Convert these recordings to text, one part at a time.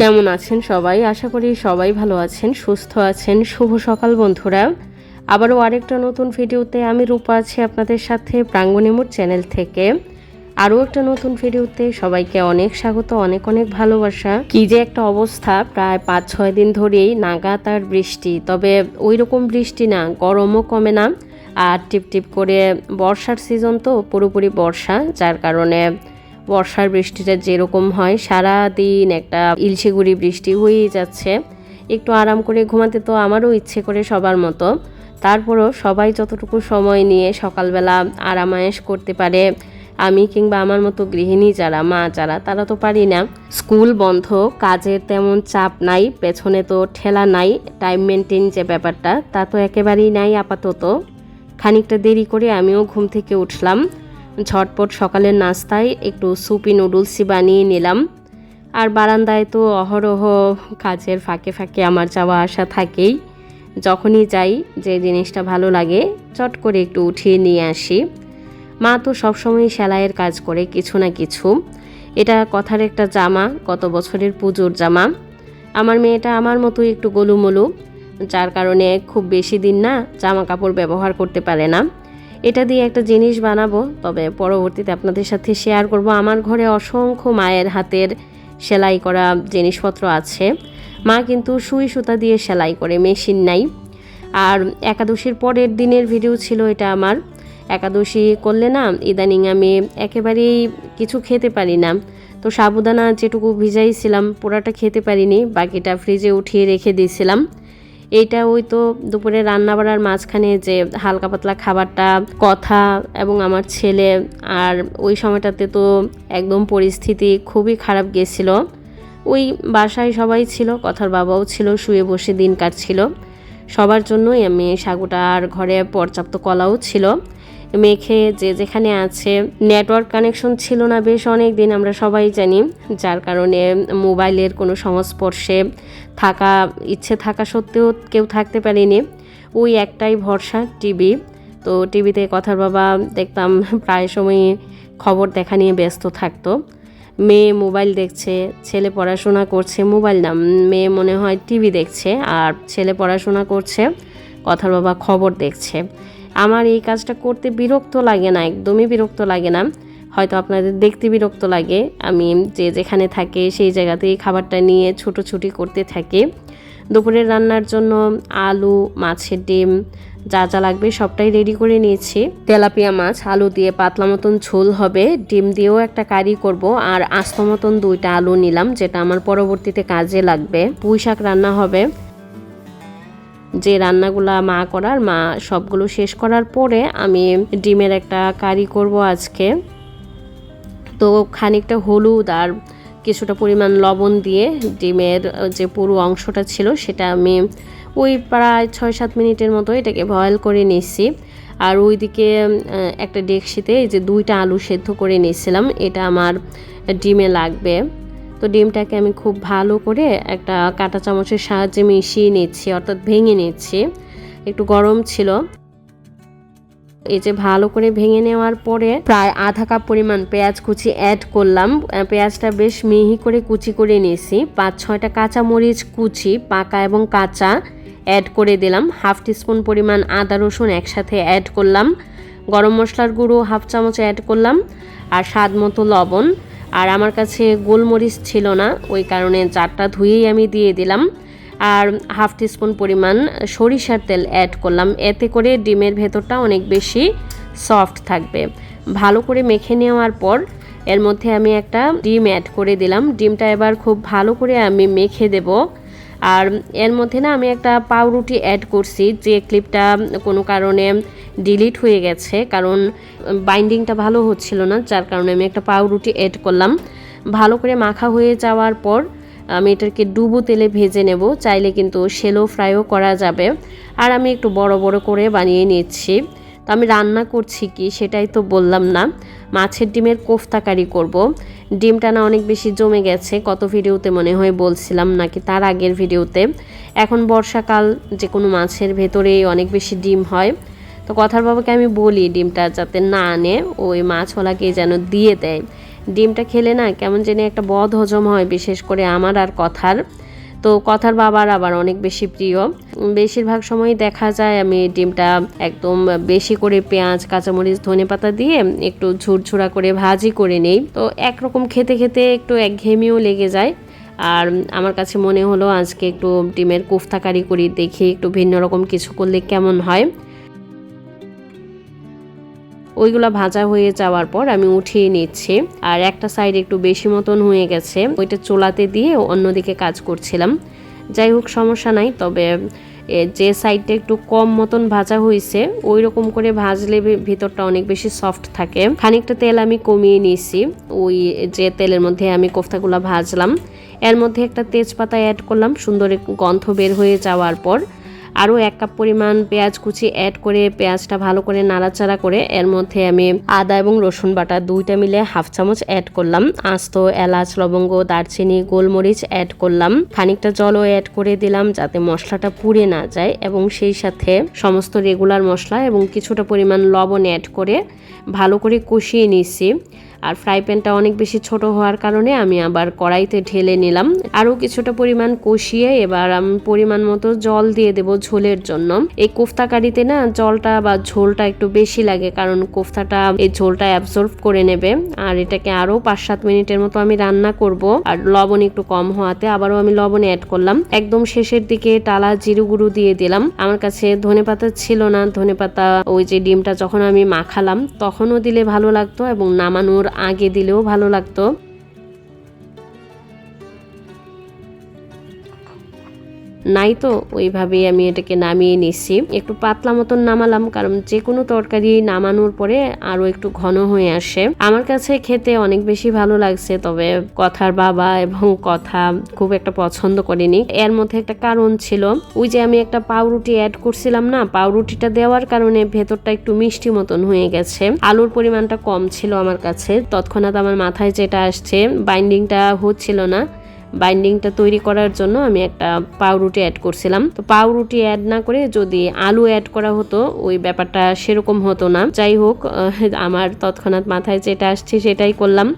কেমন আছেন সবাই? আশা করি সবাই ভালো আছেন, সুস্থ আছেন। শুভ সকাল বন্ধুরা। আবারও আরেকটা নতুন ভিডিওতে আমি রূপা আছি আপনাদের সাথে প্রাঙ্গণিমুর চ্যানেল থেকে। আরও একটা নতুন ভিডিওতে সবাইকে অনেক স্বাগত, অনেক অনেক ভালোবাসা। কি যে একটা অবস্থা, প্রায় পাঁচ ছয় দিন ধরেই নাগাত আর বৃষ্টি। তবে ওই রকম বৃষ্টি না, গরমও কমে না। আর টিপ টিপ করে বর্ষার সিজন তো পুরোপুরি বর্ষা, যার কারণে বর্ষার বৃষ্টিটা যেরকম হয় সারা দিন একটা ইলশেগুড়ি বৃষ্টি হয়েই যাচ্ছে। একটু আরাম করে ঘুমাতে তো আমারও ইচ্ছে করে সবার মতো। তারপরও সবাই যতটুকু সময় নিয়ে সকালবেলা আরামায়েশ করতে পারে, আমি কিংবা আমার মতো গৃহিণী যারা, মা যারা, তারা তো পারি না। স্কুল বন্ধ, কাজের তেমন চাপ নাই, পেছনে তো ঠেলা নাই টাইম মেনটেন যে ব্যাপারটা, তা তো একেবারেই নাই আপাতত। খানিকটা দেরি করে আমিও ঘুম থেকে উঠলাম। ঝটপট সকালের নাস্তায় একটু সুপি নুডলসই বানিয়ে নিলাম। আর বারান্দায় তো অহরহ কাজের ফাঁকে ফাঁকে আমার যাওয়া আসা থাকেই। যখনই যাই, যে জিনিসটা ভালো লাগে, চট করে একটু উঠিয়ে নিয়ে আসি। মা তো সবসময় সেলাইয়ের কাজ করে কিছু না কিছু। এটা কথার একটা জামা, গত বছরের পুজোর জামা। আমার মেয়েটা আমার মতো একটু গোলুমলু, যার কারণে খুব বেশি দিন না জামা কাপড় ব্যবহার করতে পারে না। এটা দিয়ে একটা জিনিস বানাবো, তবে পরবর্তীতে আপনাদের সাথে শেয়ার করব। আমার ঘরে অসংখ্য মায়ের হাতের সেলাই করা জিনিসপত্র আছে। মা কিন্তু সুই সুতা দিয়ে সেলাই করে, মেশিন নাই। আর একাদশীর পরের দিনের ভিডিও ছিল এটা আমার। একাদশী করলে না, ইদানিং আমি একেবারেই কিছু খেতে পারি না। তো সাবুদানা যেটুকু ভিজাইছিলাম পুরাটা খেতে পারিনি, বাকিটা ফ্রিজে উঠিয়ে রেখে দিয়েছিলাম। এইটা ওই তো দুপুরে রান্না বাড়ার মাঝখানে যে হালকা পাতলা খাবারটা কথা এবং আমার ছেলে আর ওই সময়টাতে তো একদম পরিস্থিতি খুবই খারাপ গেছিল। ওই বাসায় সবাই ছিল, কথার বাবাও ছিল, শুয়ে বসে দিন কাটছিল। সবার জন্যই আমি সাগুটা আর ঘরে পর্যাপ্ত কলাও ছিল। মেখে যে যেখানে আছে নেটওয়ার্ক কানেকশন ছিল না বেশ অনেক দিন আমরা সবাই জানি। যার কারণে মোবাইলের কোনো সংস্পর্শে থাকা, ইচ্ছে থাকা সত্ত্বেও কেউ থাকতে পারেনি। ওই একটাই ভরসা, টিভি। তো টিভিতে কথার বাবা দেখতাম প্রায় সময় খবর দেখা নিয়ে ব্যস্ত থাকতো। মেয়ে মোবাইল দেখছে, ছেলে পড়াশোনা করছে, মোবাইল না, মেয়ে মনে হয় টিভি দেখছে, আর ছেলে পড়াশোনা করছে, কথার বাবা খবর দেখছে। আমার এই কাজটা করতে বিরক্ত লাগে না, একদমই বিরক্ত লাগে না। হয়তো আপনাদের দেখতে বিরক্ত লাগে, আমি যে যেখানে থাকে সেই জায়গাতেই খাবারটা নিয়ে ছুটোছুটি করতে থাকি। দুপুরের রান্নার জন্য আলু, মাছের ডিম, যা যা লাগবে সবটাই রেডি করে নিয়েছি। তেলাপিয়া মাছ, আলু দিয়ে পাতলা মতন ঝোল হবে, ডিম দিয়েও একটা কারি করব, আর আস্ত মতন দুইটা আলু নিলাম, যেটা আমার পরবর্তীতে কাজে লাগবে। পুঁই শাক রান্না হবে। যে রান্নাগুলা মা করার, মা সবগুলো শেষ করার পরে আমি ডিমের একটা কারি করব আজকে। তো খানিকটা হলুদ আর কিছুটা পরিমাণ লবণ দিয়ে ডিমের যে পুরো অংশটা ছিল সেটা আমি ওই প্রায় ছয় সাত মিনিটের মতো এটাকে বয়েল করে নিচ্ছি আর ওইদিকে একটা ডেকসিতে এই যে দুইটা আলু সেদ্ধ করে নিয়েছিলাম, এটা আমার ডিমে লাগবে। তো ডিমটাকে আমি খুব ভালো করে একটা কাঁটা চামচের সাহায্যে মিশিয়ে নিচ্ছি, অর্থাৎ ভেঙে নিচ্ছি। একটু গরম ছিল। এই যে ভালো করে ভেঙে নেওয়ার পরে প্রায় আধা কাপ পরিমাণ পেঁয়াজ কুচি অ্যাড করলাম। পেঁয়াজটা বেশ মিহি করে কুচি করে নিয়েছি। পাঁচ, ছয়টা কাঁচা মরিচ কুচি, পাকা এবং কাঁচা অ্যাড করে দিলাম। হাফ টিস্পুন পরিমাণ আদা রসুন একসাথে অ্যাড করলাম। গরম মশলার গুঁড়ো হাফ চামচ অ্যাড করলাম। আর স্বাদ মতো লবণ। আর আমার কাছে গোলমরিচ ছিল না, ওই কারণে চারটা ধুয়েই আমি দিয়ে দিলাম। আর হাফ টিস্পুন পরিমাণ সরিষার তেল অ্যাড করলাম, এতে করে ডিমের ভেতরটা অনেক বেশি সফট থাকবে। ভালো করে মেখে নেওয়ার পর এর মধ্যে আমি একটা ডিম অ্যাড করে দিলাম। ডিমটা এবার খুব ভালো করে আমি মেখে দেব। আর এর মধ্যে না আমি একটা পাউরুটি অ্যাড করছি, যে ক্লিপটা কোনো কারণে ডিলিট হয়ে গেছে, কারণ বাইন্ডিংটা ভালো হচ্ছিল না, যার কারণে আমি একটা পাউরুটি অ্যাড করলাম। ভালো করে মাখা হয়ে যাওয়ার পর আমি এটাকে ডুবো তেলে ভেজে নেব, চাইলে কিন্তু সেলো ফ্রাইও করা যাবে। আর আমি একটু বড় বড় করে বানিয়ে নিচ্ছি। তো আমি রান্না করছি কি সেটাই তো বললাম না। মাছের ডিমের কোফতাকারি করব। ডিমটা না অনেক বেশি জমে গেছে, কত ভিডিওতে মনে হয় বলছিলাম নাকি তার আগের ভিডিওতে। এখন বর্ষাকাল, যে কোনো মাছের ভেতরেই অনেক বেশি ডিম হয়। তো কথার বাবাকে আমি বলি ডিমটা যাতে না আনে, ওই মাছওয়ালাকে যেন দিয়ে দেয়। ডিমটা খেলে না কেমন জানি একটা বদ হজম হয়, বিশেষ করে আমার আর কথার। তো কথার বাবার আবার অনেক বেশি প্রিয়। বেশিরভাগ সময় দেখা যায় আমি ডিমটা একদম বেশি করে পেঁয়াজ, কাঁচামরিচ, ধনে পাতা দিয়ে একটু ঝুরঝুরা করে ভাজি করে নেই। তো একরকম খেতে খেতে একটু একঘেয়েমিও লেগে যায়। আর আমার কাছে মনে হলো আজকে একটু ডিমের কোফতা কারি করি, দেখি একটু ভিন্ন রকম কিছু করলে কেমন হয়। ওইগুলো ভাজা হয়ে যাওয়ার পর আমি উঠিয়ে নিচ্ছি। আর একটা সাইড একটু বেশি মতন হয়ে গেছে। ওইটা চোলাতে দিয়ে অন্যদিকে কাজ করছিলাম। যাই হোক, সমস্যা নাই। তবে যে সাইডটা একটু কম মতন ভাজা হয়েছে ওই রকম করে ভাজলে ভিতরটা অনেক বেশি সফট থাকে। খানিকটা তেল আমি কমিয়ে নিয়েছি। ওই যে তেলের মধ্যে আমি কোফতাগুলো ভাজলাম। এর মধ্যে একটা তেজপাতা অ্যাড করলাম। সুন্দর গন্ধ বের হয়ে যাওয়ার পর আরও এক কাপ পরিমাণ পেঁয়াজ কুচি অ্যাড করে পেঁয়াজটা ভালো করে নাড়াচাড়া করে এর মধ্যে আমি আদা এবং রসুন বাটা দুইটা মিলে হাফ চামচ অ্যাড করলাম। আস্ত, এলাচ, লবঙ্গ, দারচিনি, গোলমরিচ অ্যাড করলাম। খানিকটা জলও অ্যাড করে দিলাম যাতে মশলাটা পুড়ে না যায় এবং সেই সাথে সমস্ত রেগুলার মশলা এবং কিছুটা পরিমাণ লবণ অ্যাড করে ভালো করে কষিয়ে নিচ্ছি। আর ফ্রাই প্যানটা অনেক বেশি ছোট হওয়ার কারণে আমি আবার কড়াইতে ঢেলে নিলাম। আরও কিছুটা পরিমাণ কষিয়ে এবার আমি পরিমাণ মতো জল দিয়ে দেব ঝোলের জন্য। এই কোফতা কারিতে না জলটা বা ঝোলটা একটু বেশি লাগে কারণ কোফতাটা এই ঝোলটা অ্যাবজর্ব করে নেবে। আর এটাকে আরও পাঁচ সাত মিনিটের মতো আমি রান্না করব। আর লবণ একটু কম হওয়াতে আবারও আমি লবণ অ্যাড করলাম। একদম শেষের দিকে টালা জিরু গুঁড়ো দিয়ে দিলাম। আমার কাছে ধনেপাতা ছিল না। ধনেপাতা ওই যে ডিমটা যখন আমি মাখালাম তখনও দিলে ভালো লাগতো এবং নামানোর আগে দিলেও ভালো লাগতো। নাই তো, ওইভাবেই আমি এটাকে নামিয়ে নিচ্ছি। একটু পাতলা মতন নামালাম, কারণ যে কোনো তরকারি নামানোর পরে আরও একটু ঘন হয়ে আসে। আমার কাছে খেতে অনেক বেশি ভালো লাগছে, তবে কথার বাবা এবং কথা খুব একটা পছন্দ করেনি। এর মধ্যে একটা কারণ ছিল, ওই যে আমি একটা পাউরুটি অ্যাড করছিলাম না, পাউরুটিটা দেওয়ার কারণে ভেতরটা একটু মিষ্টি মতন হয়ে গেছে। আলুর পরিমাণটা কম ছিল আমার কাছে। তৎক্ষণাৎ আমার মাথায় যেটা আসছে বাইন্ডিংটা হচ্ছিল না। বাইন্ডিংটা তৈরি করার জন্য আমি একটা পাউরুটি অ্যাড করছিলাম। তো পাউরুটি অ্যাড না করে যদি আলু অ্যাড করা হতো, ওই ব্যাপারটা সেরকম হতো না। যাই হোক আমার তৎক্ষণাৎ মাথায় যেটা আসছে সেটাই করলাম।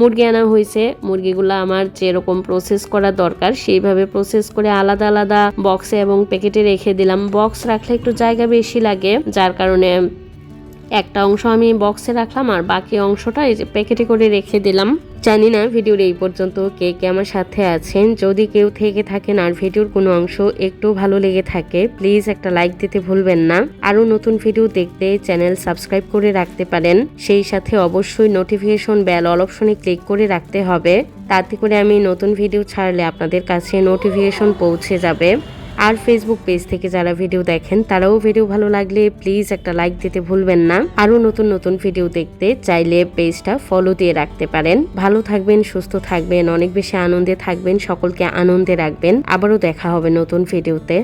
মুরগি আনা হয়েছে। মুরগিগুলো আমার যেরকম প্রসেস করা দরকার, সেইভাবে প্রসেস করে আলাদা আলাদা বক্সে এবং প্যাকেটে রেখে দিলাম। বক্স রাখলে একটু জায়গা বেশি লাগে, যার কারণে একটা অংশ আমি বক্সে রাখলাম আর বাকি অংশটা এই যে প্যাকেটে করে রেখে দিলাম। জানি না ভিডিওর এই পর্যন্ত কে কে আমার সাথে আছেন। যদি কেউ থেকে থাকেন আর ভিডিওর কোনো অংশ একটু ভালো লেগে থাকে প্লিজ একটা লাইক দিতে ভুলবেন না। আরও নতুন ভিডিও দেখতে চ্যানেল সাবস্ক্রাইব করে রাখতে পারেন। সেই সাথে অবশ্যই নোটিফিকেশন বেল অল অপশনে ক্লিক করে রাখতে হবে। তাতে করে আমি নতুন ভিডিও ছাড়লে আপনাদের কাছে নোটিফিকেশন পৌঁছে যাবে। আর ফেসবুক পেজ থেকে যারা ভিডিও দেখেন, তারাও ভিডিও ভালো লাগলে প্লিজ একটা লাইক দিতে ভুলবেন না। আরও নতুন নতুন ভিডিও দেখতে চাইলে পেজটা ফলো দিয়ে রাখতে পারেন। ভালো থাকবেন, সুস্থ থাকবেন, অনেক বেশি আনন্দে থাকবেন, সকলকে আনন্দে রাখবেন। আবারও দেখা হবে নতুন ভিডিওতে